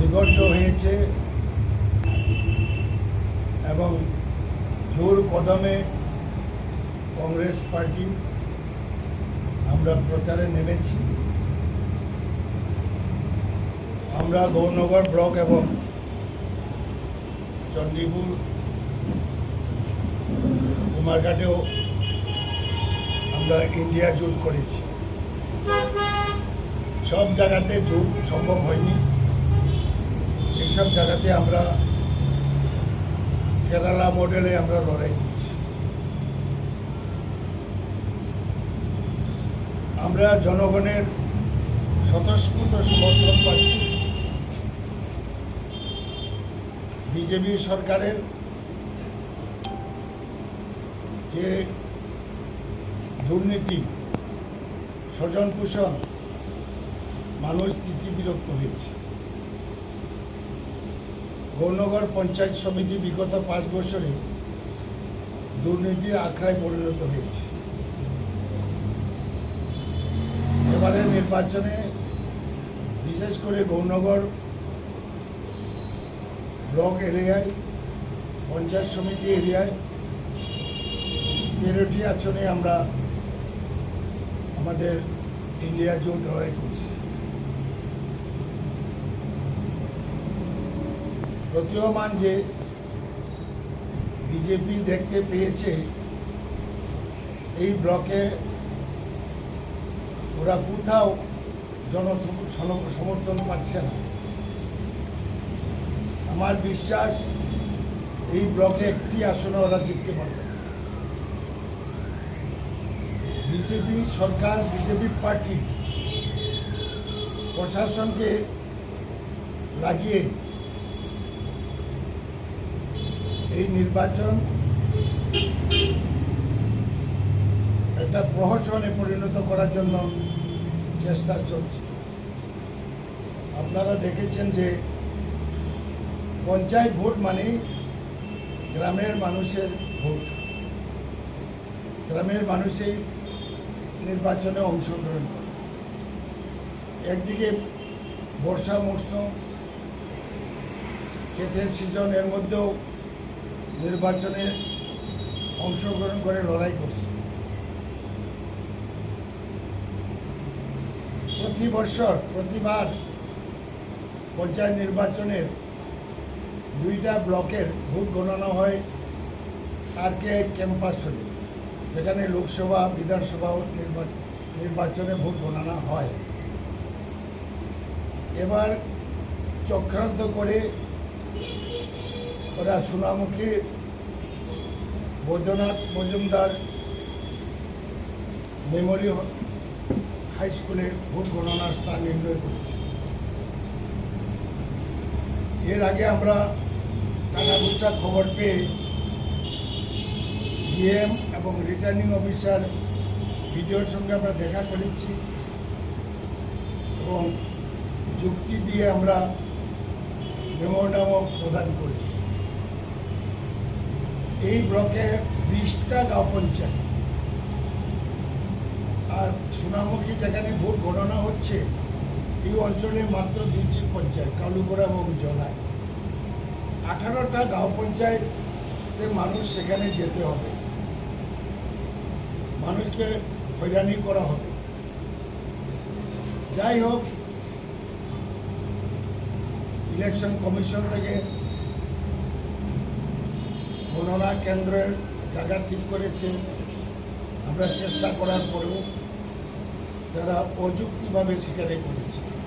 নিগণ্ড হয়েছে এবং জোর কদমে কংগ্রেস পার্টি আমরা প্রচারে নেমেছি। আমরা গৌরনগর ব্লক এবং চণ্ডীপুর, কুমারঘাটেও আমরা ইন্ডিয়া জোট করেছি। সব জায়গাতে জোট সম্ভব হয়নি। এইসব জায়গাতে আমরা কেরালা মডেলে আমরা লড়াই করছি। আমরা জনগণের স্বতঃস্ফূর্ত সমর্থন পাচ্ছি। বিজেপি সরকারের যে দুর্নীতি স্বজন পোষণ মানুষ তিথি বিরক্ত হয়েছে। গৌরনগর পঞ্চায়েত সমিতি বিগত পাঁচ বছরে দুর্নীতির আখড়ায় পরিণত হয়েছে। এবারের নির্বাচনে বিশেষ করে গৌরনগর ব্লক এরিয়ায়, পঞ্চায়েত সমিতি এরিয়ায় তেরোটি আসনে আমরা আমাদের ইন্ডিয়া জোট লড়াই করছি। প্রতীয়মান যে বিজেপি দেখতে পেয়েছে, এই ব্লকে ওরা কোথাও জন সমর্থন পাচ্ছে না আমার বিশ্বাস, এই ব্লকে একটি আসনে ওরা জিততে পারবে। বিজেপি সরকার বিজেপি পার্টি প্রশাসনকে লাগিয়ে এই নির্বাচন একটা প্রহসনে পরিণত করার জন্য চেষ্টা চলছে। আপনারা দেখেছেন যে পঞ্চায়েত ভোট মানে গ্রামের মানুষের ভোট। গ্রামের মানুষই নির্বাচনে অংশগ্রহণ করে। একদিকে বর্ষা মৌসুম ক্ষেতের সিজন এর মধ্যেও নির্বাচনে অংশগ্রহণ করে লড়াই করছে। প্রতি বছর, প্রতিবার পঞ্চায়েত নির্বাচনের দুইটা ব্লকের ভোট গণনা হয় আর কে ক্যাম্পাসনে যেখানে লোকসভা, বিধানসভা নির্বাচন নির্বাচনে ভোট গণনা হয়। এবার চক্রান্ত করে ওরা সোনামুখী, বৈদ্যনাথ মজুমদার মেমোরিয়াল হাই স্কুলে ভোট গণনার স্থান নির্ণয় করেছে। এর আগে আমরা টাকাপয়সা খবর পেয়ে ডিএম এবং রিটার্নিং অফিসার ভিডিওর সঙ্গে আমরা দেখা করেছি এবং যুক্তি দিয়ে আমরা মেমোরান্ডামও প্রদান করেছি। এই ব্লকে বিশটা গাঁও পঞ্চায়েত। আর সোনামুখী যেখানে ভোট গণনা হচ্ছে, এই অঞ্চলে মাত্র দুইটি পঞ্চায়েত, কালুগোড়া এবং জলায়। আঠারোটা গাঁও পঞ্চায়েতে মানুষ সেখানে যেতে হবে। মানুষকে হয়রানি করা হবে। যাই হোক, ইলেকশন কমিশন থেকে গণনা কেন্দ্রের জায়গা ঠিক করেছে। আমরা চেষ্টা করার পরেও তারা অযুক্তিভাবে সেখানে করেছে।